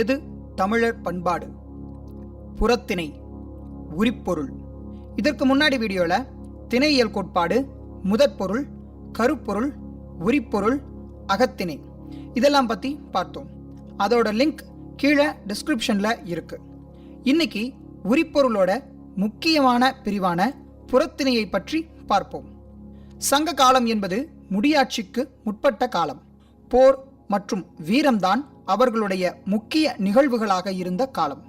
எது தமிழர் பண்பாடு? புறத்திணை உரிப்பொருள். இதற்கு முன்னாடி வீடியோவில் திணையியல் கோட்பாடு முதற்பொருள் கருப்பொருள் உரிப்பொருள் அகத்திணை. இதெல்லாம் பற்றி பார்த்தோம். அதோட லிங்க் கீழே டிஸ்கிரிப்ஷனில் இருக்கு. இன்னைக்கு உரிப்பொருளோட முக்கியமான பிரிவான புறத்திணையை பற்றி பார்ப்போம். சங்க காலம் என்பது முடியாட்சிக்கு முற்பட்ட காலம். போர் மற்றும் வீரம்தான் அவர்களுடைய முக்கிய நிகழ்வுகளாக இருந்த காலம்.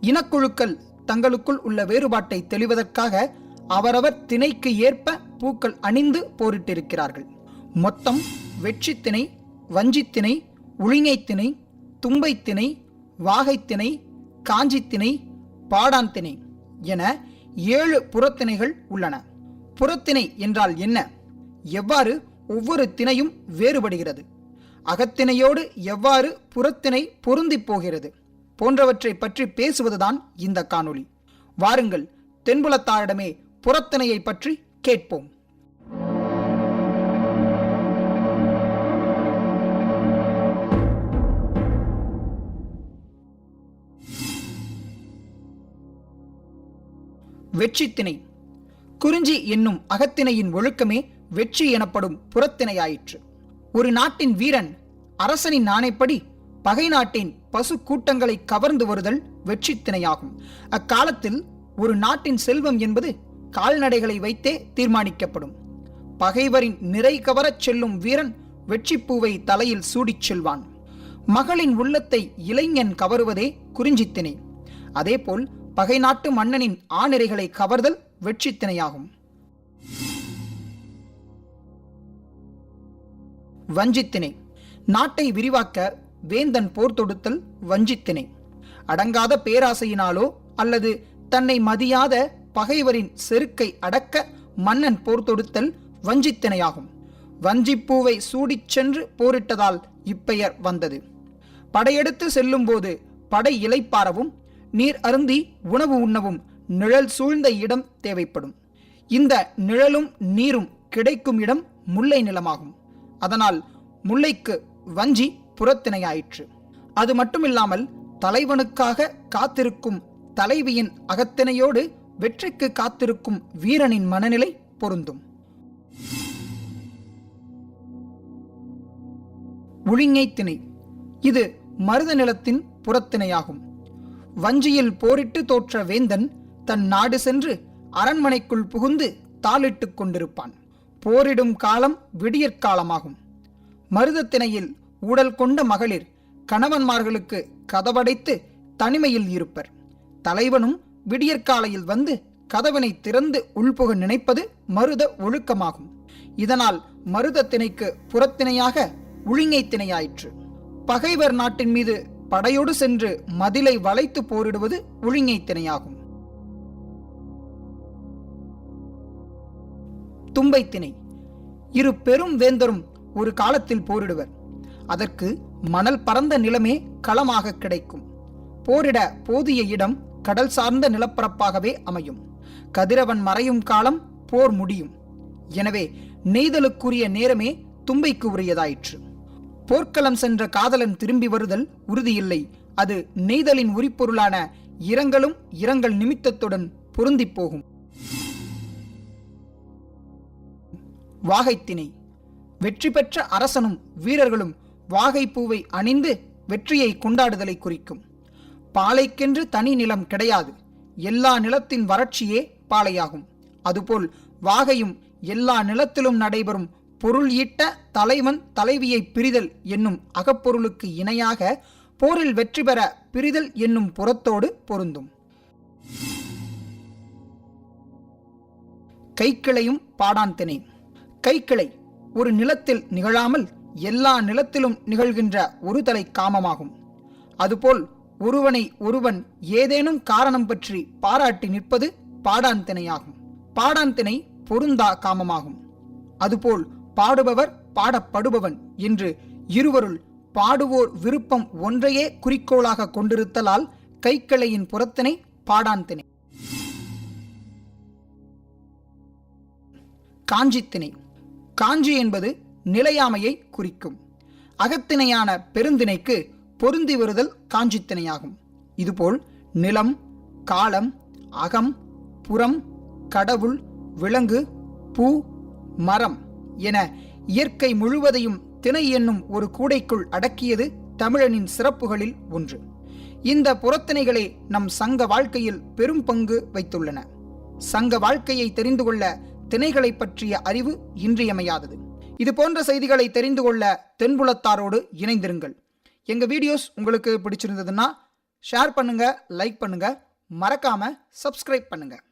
இனக்குழுக்கள் தங்களுக்குள் உள்ள வேறுபாட்டை தெளிவதற்காக அவரவர் திணைக்கு ஏற்ப பூக்கள் அணிந்து போரிட்டிருக்கிறார்கள். மொத்தம் வெற்றித்திணை வஞ்சித்திணை உளிங்கைத்திணை தும்பைத்திணை வாகைத்திணை காஞ்சித்திணை பாடாந்திணை என ஏழு புறத்திணைகள் உள்ளன. புறத்திணை என்றால் என்ன? எவ்வாறு? ஒவ்வொரு திணையும் வேறுபடுகிறது. அகத்திணையோடு எவ்வாறு புறத்திணை பொருந்திப் போகிறது போன்றவற்றை பற்றி பேசுவதுதான் இந்த காணொளி. வாருங்கள் தென்புலத்தாரிடமே புறத்தினையை பற்றி கேட்போம். வெற்றித்திணை. குறிஞ்சி என்னும் அகத்திணையின் ஒழுக்கமே வெற்றி எனப்படும் புறத்திணையாயிற்று. ஒரு நாட்டின் வீரன் அரசனின் ஆணைப்படி பகை நாட்டின் பசு கூட்டங்களை கவர்ந்து வருதல் வெற்றித்திணையாகும் அக்காலத்தில் ஒரு நாட்டின் செல்வம் என்பது கால்நடைகளை வைத்தே தீர்மானிக்கப்படும். பகைவரின் நிறை கவரச் செல்லும் வீரன் வெற்றிப்பூவை தலையில் சூடிச் செல்வான். மகளின் உள்ளத்தை இளைஞன் கவருவதே குறிஞ்சித்திணை அதேபோல் பகை நாட்டு மன்னனின் ஆணிரைகளை கவர்தல் வெற்றித்திணையாகும் வஞ்சித்திணை நாட்டை விரிவாக்க வேந்தன் போர் தொடுத்தல் வஞ்சித்திணை அடங்காத பேராசையினாலோ அல்லது தன்னை மதியாத பகைவரின் செருக்கை அடக்க மன்னன் போர் தொடுத்தல் வஞ்சித்தினையாகும். வஞ்சிப்பூவை சூடிச் சென்று போரிட்டதால் இப்பெயர் வந்தது. படையெடுத்து செல்லும்போது படை இலைப்பாரவும் நீர் அருந்தி உணவு உண்ணவும் நிழல் சூழ்ந்த இடம் தேவைப்படும். இந்த நிழலும் நீரும் கிடைக்கும் இடம் முல்லை நிலமாகும். அதனால் முல்லைக்கு வஞ்சி புறத்திணையாயிற்று. அது மட்டுமில்லாமல் தலைவனுக்காக காத்திருக்கும் தலைவியின் அகத்திணையோடு வெற்றிக்கு காத்திருக்கும் வீரனின் மனநிலை பொருந்தும். உளிங்கை திணை இது மருத நிலத்தின் புறத்திணையாகும். வஞ்சியில் போரிட்டு தோற்ற வேந்தன் தன் நாடு சென்று அரண்மனைக்குள் புகுந்து தாளிட்டுக் கொண்டிருப்பான். போரிடும் காலம் விடியற்காலமாகும். மருதத்திணையில் ஊடல் கொண்ட மகளிர் கணவன்மார்களுக்கு கதவடைத்து தனிமையில் இருப்பர். தலைவனும் விடியற்காலையில் வந்து கதவினை திறந்து உள்புக நினைப்பது மருத ஒழுக்கமாகும். இதனால் மருத திணைக்கு புறத்திணையாக உழிங்கை திணையாயிற்று. பகைவர் நாட்டின் மீது படையோடு சென்று மதிலை வளைத்து போரிடுவது உழிங்கை திணையாகும். தும்பை திணை இரு பெரும் வேந்தரும் ஒரு காலத்தில் போரிடுவர். அதற்கு மணல் பரந்த நிலமே களமாக கிடைக்கும். போரிட போதிய இடம் கடல் சார்ந்த நிலப்பரப்பாகவே அமையும். கதிரவன் மறையும் காலம் போர் முடியும். எனவே நெய்தலுக்குரிய நேரமே தும்பைக்கு உரியதாயிற்று. போர்க்களம் சென்ற காதலன் திரும்பி வருதல் உறுதியில்லை. அது நெய்தலின் உரிப்பொருளான இரங்கலும் இரங்கல் நிமித்தத்துடன் பொருந்திப் போகும். வாகைத்திணை வெற்றி பெற்ற அரசனும் வீரர்களும் வாகைப்பூவை அணிந்து வெற்றியை கொண்டாடுதலை குறிக்கும். பாலைக்கென்று தனி நிலம் கிடையாது. எல்லா நிலத்தின் வறட்சியே பாலையாகும். அதுபோல் வாகையும் எல்லா நிலத்திலும் நடைபெறும் பொருள் ஈட்ட தலைவன் தலைவியை பிரிதல் என்னும் அகப்பொருளுக்கு இணையாக போரில் வெற்றி பெற பிரிதல் என்னும் புறத்தோடு பொருந்தும். கைக்கிளையும் பாடான் திணை. கைக்கிளை ஒரு நிலத்தில் நிகழாமல் எல்லா நிலத்திலும் நிகழ்கின்ற ஒரு தலை காமமாகும். அதுபோல் ஒருவனை ஒருவன் ஏதேனும் காரணம் பற்றி பாராட்டி நிற்பது பாடான் திணையாகும் பாடான் திணை பொருந்தா காமமாகும். அதுபோல் பாடுபவர் பாடப்படுபவன் என்று இருவருள் பாடுவோர் விருப்பம் ஒன்றையே குறிக்கோளாக கொண்டிருத்தலால் கைக்கிளையின் புறத்தினை பாடான் திணை காஞ்சித்திணை. காஞ்சி என்பது நிலையாமையை குறிக்கும். அகத்திணையான பெருந்திணைக்கு பொருந்தி வருதல் காஞ்சித்திணையாகும். இதுபோல் நிலம் காலம் அகம் புறம் கடவுள் விலங்கு பூ மரம் என இயற்கை முழுவதையும் திணை என்னும் ஒரு கூடைக்குள் அடக்கியது தமிழனின் சிறப்புகளில் ஒன்று. இந்த புறத்திணைகளே நம் சங்க வாழ்க்கையில் பெரும் பங்கு வைத்துள்ளன. சங்க வாழ்க்கையை தெரிந்து கொள்ள திணைகளை பற்றிய அறிவு இன்றியமையாதது. இது போன்ற செய்திகளை தெரிந்து கொள்ள தென்புலத்தாரோடு இணைந்திருங்கள். எங்க வீடியோஸ் உங்களுக்கு பிடிச்சிருந்ததுன்னா ஷேர் பண்ணுங்க லைக் பண்ணுங்க. மறக்காம சப்ஸ்கிரைப் பண்ணுங்கள்